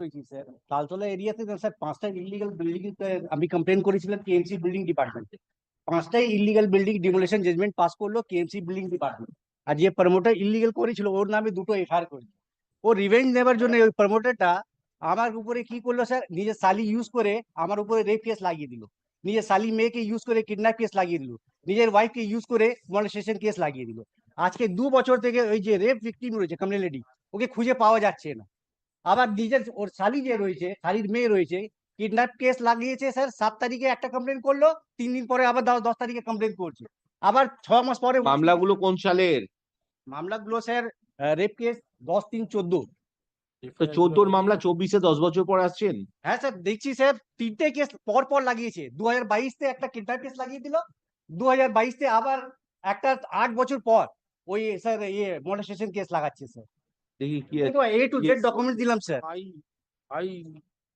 করেছি স্যার তালতলা এরিয়াতে না স্যার পাঁচটা ইলিগাল বিল্ডিং আমি কমপ্লেন করেছিলাম কেএমসি বিল্ডিং ডিপার্টমেন্টে পাঁচটাই illegal building demolition judgement pass করলো কেএমসি বিল্ডিং ডিপার্টমেন্ট আর যে প্রমোটার ইলিগাল করেছিল ওর নামে দুটো এফআইআর করেছে ও রিভেঞ্জ নেবার জন্য ওই প্রমোটারটা আমার উপরে কি করলো স্যার নিজের শালি ইউজ করে আমার উপরে রেপ কেস লাগিয়ে দিল নিজের শালি মেয়েকে ইউজ করে কিডন্যাপ কেস লাগিয়ে দিল নিজের ওয়াইফকে ইউজ করে মলেস্টেশন কেস লাগিয়ে দিল আজকে দু বছর থেকে ওই যে রেপ ভিকটিম রয়েছে কমিউনিটি ওকে খুঁজে পাওয়া যাচ্ছে না আবার নিজের ওর শালি যে রয়েছে শালির মেয়ে রয়েছে কিডন্যাপ কেস লাগিয়েছে স্যার সাত তারিখে একটা কমপ্লেন করল তিন দিন পরে আবার দশ দশ তারিখে কমপ্লেন করছে। আবার ছ মাস পরে মামলাগুলো কোন সালের? মামলাগুলো স্যার রেপ কেস দশ তিন চোদ্দ। চোদ্দোর মামলা চব্বিশে দশ বছর পর আসছেন? হ্যাঁ স্যার দেখছি স্যার তিনটে কেস পর পর লাগিয়েছে। দু হাজার বাইশতে একটা কিডন্যাপ কেস লাগিয়ে দিল দু হাজার বাইশতে আবার একটা আট বছর পর ওই স্যার ইয়ে মলেস্টেশন কেস লাগাচ্ছে স্যার দেখি কি আছে এ টু জেড ডকুমেন্ট দিলাম sir I, I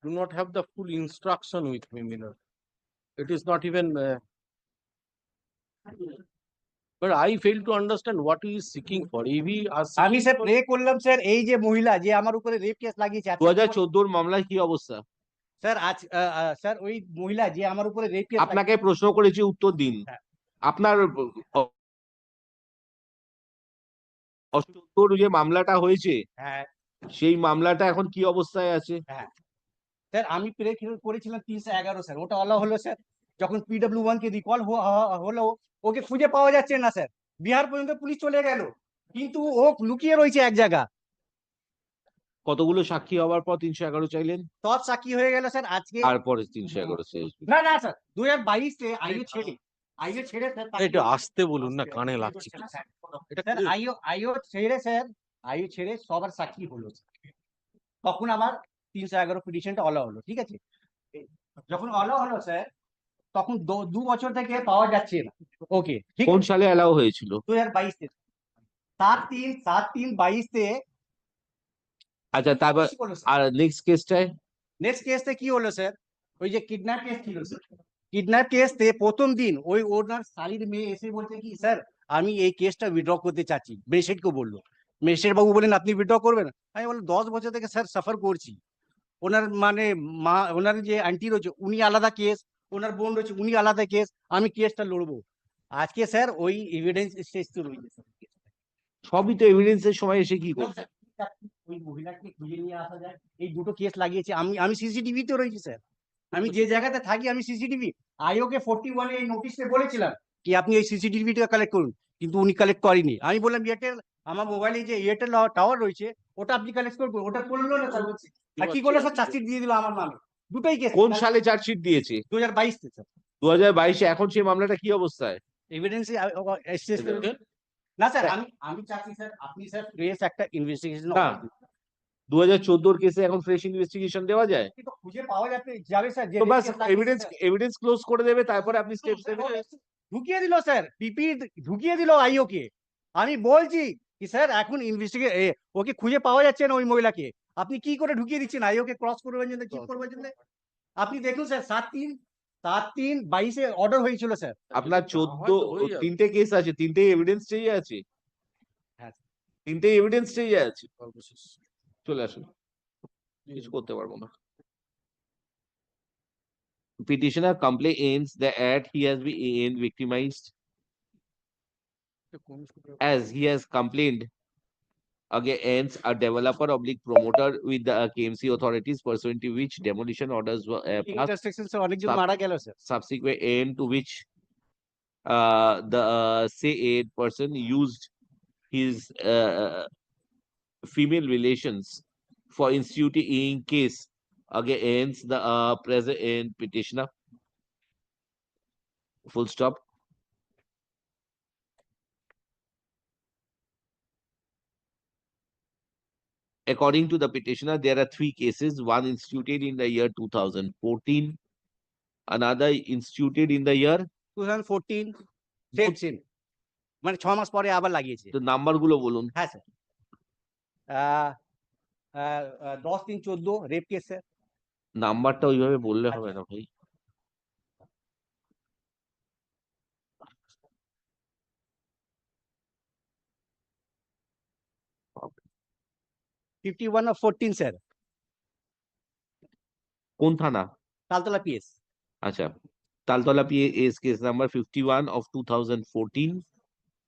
do not have the full instruction with me, Miller. It is not even, uh, but I fail to understand what he is seeking for. আমি sir pray করলাম sir এই যে মহিলা যে আমার উপরে rape case লাগিয়েছে দু হাজার চোদ্দোর মামলায় কি অবস্থা স্যার আজ স্যার ওই মহিলা যে আমার উপরে রেপ কেস আপনাকে প্রশ্ন করেছি উত্তর দিন হ্যাঁ। আপনার অ- যে মামলাটা হয়েছে হ্যাঁ। সেই মামলাটা এখন কি অবস্থায় আছে? স্যার আমি প্রে করেছিলাম তিনশো এগারো স্যার। ওটা অলা হলো স্যার। যখন পিডব্লিউ ওয়ান কে রিকল হলো ওকে খুঁজে পাওয়া যাচ্ছে না স্যার। বিহার পর্যন্ত পুলিশ চলে গেল। কিন্তু ও লুকিয়ে রয়েছে এক জায়গা। কতগুলো সাক্ষী হওয়ার পর তিনশো এগারো চাইলেন? সব সাক্ষী হয়ে গেল স্যার। আজকে তারপরে তিনশো এগারো না না স্যার। দু হাজার বাইশে আইও ছেড়ে আইও ছেড়ে স্যার একটু আসতে বলুন না কানে লাগছে। এটা আইও আইও ছেড়ে স্যার আইও ছেড়ে সবার সাক্ষী হলো তখন আবার তিনশো এগারো পিটিশনটা অলা হলো ঠিক আছে? যখন অলা হলো স্যার তখন দু- বছর থেকে পাওয়া যাচ্ছে না। ওকে ঠিক কোন সালে অ্যালাউ হয়েছিল? দু হাজার বাইশে। সাত তিন সাত তিন বাইশে আচ্ছা তারপর আর নেক্সট কেসটায় নেক্সট কেসতে কি হলো স্যার? ওই যে কিডন্যাপ কেস ছিল কিডন্যাপ কেসতে প্রথম দিন ওই ওনার শালির মেয়ে এসে বলছে কি স্যার আমি এই কেসটা উইথড্র করতে চাচ্ছি। ম্যাজিস্ট্রেটকে বলল। ম্যাজিস্ট্রেট বাবু বলেন আপনি উইথড্র করবেন? আমি বললাম, দশ বছর থেকে স্যার সাফার করছি। ওনার মানে মা, ওনার যে আন্টি রয়েছে, উনি আলাদা কেস ওনার বোন রয়েছে, উনি আলাদা কেস আমি কেসটা লড়বো। আজকে স্যার ওই এভিডেন্স স্টেজ তো রয়েছে সবই তো এভিডেন্সের সময় এসে কি করছে ওই মহিলাকে খুঁজে নিয়ে আসা যায়। এই দুটো কেস লাগিয়েছে। আমি আমি সিসিটিভি তে রয়েছি স্যার আমি যে জায়গাতে থাকি, আমি সিসিটিভি আইওকে ফোর্টি ওয়ানে এই নোটিশে বলেছিলাম। কি আপনি এই সিসিটিভিটা কালেক্ট করুন কিন্তু উনি কালেক্ট করেনি আমি বললাম এয়ারটেল আমার মোবাইলে যে এয়ারটেল টাওয়ার রয়েছে ওটা আপনি কালেক্ট করবেন ওটা করল না স্যার আর কি করল? স্যার চার্জশিট দিয়ে দিল আমার নামে। দুটোই কেস কোন সালে চার্জশিট দিয়েছে? দু হাজার বাইশ স্যার দু হাজার বাইশে এখন সেই মামলাটা কি অবস্থায়? এভিডেন্স না স্যার আমি আমি চাচ্ছি স্যার আপনি স্যার একটা ইনভেস্টিগেশন। দু হাজার চোদ্দোর কেসে এখন ফ্রেশ ইনভেস্টিগেশন দেওয়া যায়? খুঁজে পাওয়া যাবে যাবে স্যার তো বাস এভিডেন্স এভিডেন্স ক্লোজ করে দেবে তারপরে আপনি স্টেপস নেবেন। ঢুকিয়ে দিল স্যার পিপি ঢুকিয়ে দিল আইও কে আমি বলছি কি স্যার এখন ইনভেস্টিগেট ওকে খুঁজে পাওয়া যাচ্ছে না ওই মহিলাকে। আপনি কি করে ঢুকিয়ে দিচ্ছেন? আইও কে ক্রস করবার জন্য কি করবার জন্য? আপনি দেখুন স্যার সাত তিন সাত তিন বাইশে অর্ডার হয়েছিল স্যার আপনার চোদ্দ। তিনটে কেস আছে তিনটে এভিডেন্স চেয়ে আছে। হ্যাঁ। তিনটে এভিডেন্স চেয়ে আছে। চলে আসুন কিছু করতে পারবো না petitioner complains that he has been victimized as he has complained against a developer oblique promoter with the uh, KMC authorities pursuant to which demolition orders were uh, passed intersection অনেকজন Sub- মারা গেল sir subsequent end to which uh, the uh, say aid person used his uh, female relations for instituting case against the uh, present petitioner. Full stop. According to the petitioner, there are three cases, one instituted in the year two thousand fourteen, another instituted in the year two thousand fourteen same same মানে ছ মাস পরে আবার লাগিয়েছে তো number গুলো বলুন হ্যাঁ sir আহ, আহ, আহ, দশ তিন চোদ্দ রেপ কেসের নাম্বারটা ওইভাবে বললে হবে না ভাই। Fifty one of fourteen sir কোন থানা? তালতলা পিএস আচ্ছা Taltala PS case number fifty one of two thousand fourteen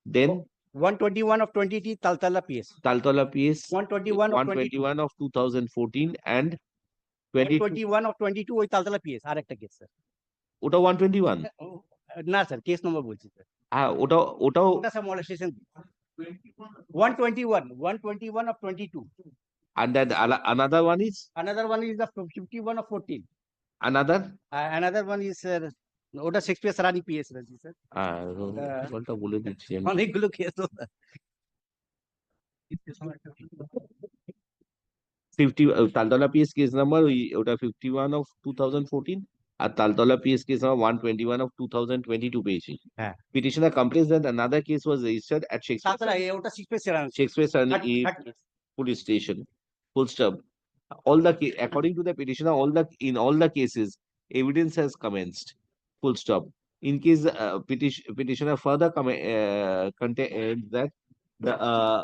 then 121 of 20 Taltala PS. Taltala PS. 121 of 21 121 of 2014 and twenty-one of 22 ওই তালতলা পিএস আর একটা কেস স্যার 121 না sir, case number. বলছি sir. Ah, হ্যাঁ ota ota. Ota sir, molestation. 121 121 of 22 and then another one is another one is the 51 of 14 another uh, another one is sir ওটা Shakespeare Sarani PS রয়েছে sir আহ, বলটা বলে দিচ্ছি আমি। অনেকগুলো কেস তো fifty uh, Taltola PS case number ওই ওটা fifty-one of two thousand fourteen R Taltola PS case number one twenty-one of two thousand twenty-two পেয়েছি। হ্যাঁ। Petitioner complains that another case was registered at Shakespeare, তাছাড়া এ ওটা Shakespeare Sarani Shakespeare Sarani A police station. Full stop. All the, ca- according to the petitioner, all the, in all the cases, evidence has commenced. Full stop. In case uh, petition, petitioner further comment, uh, contains that the, uh,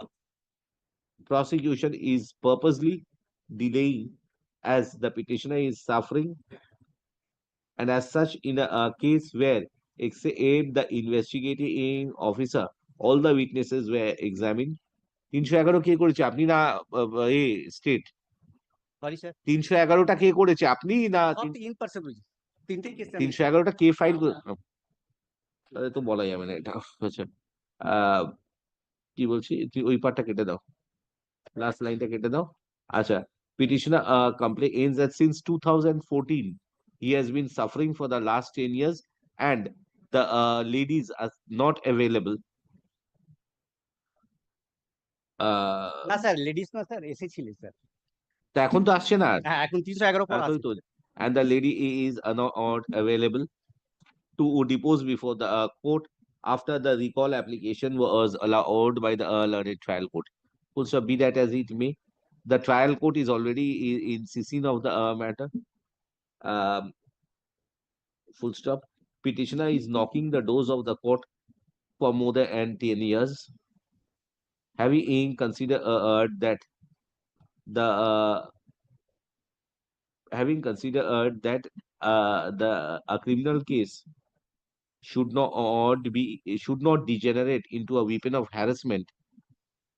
prosecution is purposely delaying as the petitioner is suffering. And as such, in a, a case where except the investigating officer, all the witnesses were examined, তিনশো এগারো কে করেছে আপনি না আহ, আহ, এ state sorry sir তিনশো এগারোটা কে করেছে আপনি না সব ইন পার্সন হয়েছে কেস তিনশো এগারোটা কে ফাইল তো বলা যাবে না এটা আচ্ছা আহ, কি বলছি? তুই ওই পার্টটা কেটে দাও। লাস্ট লাইনটা কেটে দাও। আচ্ছা petitioner uh, complains that since 2014 he has been suffering for the last 10 years and the uh, ladies are not available. uh, না স্যার লেডিস না স্যার এসেছিলেন স্যার তা এখন তো আসছে না। হ্যাঁ এখন তিনশো এগারো পর তো and the lady is not available to depose before the uh, court after the recall application was allowed by the uh, learned trial court. Also, be that as it may, the trial court is already in scene of the uh, matter. Um, full stop. Petitioner is knocking the doors of the court for more than ten years. Having considered uh, uh, that the uh, having considered that uh, the a criminal case should not be should not degenerate into a weapon of harassment,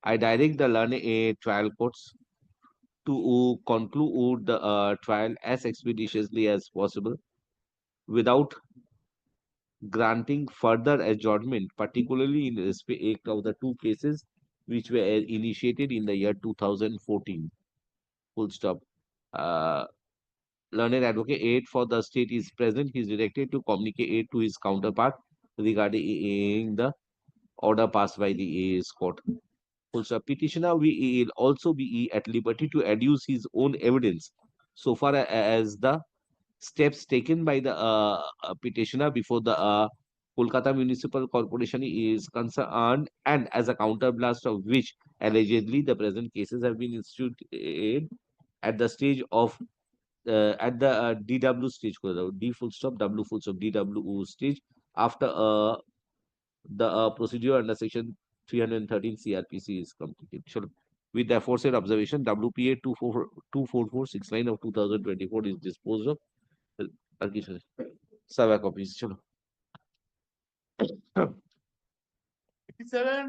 I direct the learned uh, trial courts to conclude the uh, trial as expeditiously as possible without granting further adjournment, particularly in respect of the two cases which were initiated in the year 2014. Full stop. Uh, learned advocate aid for the state is present, he is directed to communicate to his counterpart regarding the order passed by the AS court. Also, petitioner we will also be at liberty to adduce his own evidence so far as the steps taken by the uh, uh, petitioner before the uh, Kolkata Municipal Corporation is concerned and as a counterblast of which allegedly the present cases have been instituted at the stage of at the uh, DW stage করে দাও D full stop W full stop DW stage after uh, the uh, procedure under section 313 CRPC is completed. Sure. With the aforesaid observation, WPA 24469 of 2024 is disposed of. আর কিছু নেই। Server copies, চলো। Fifty-seven.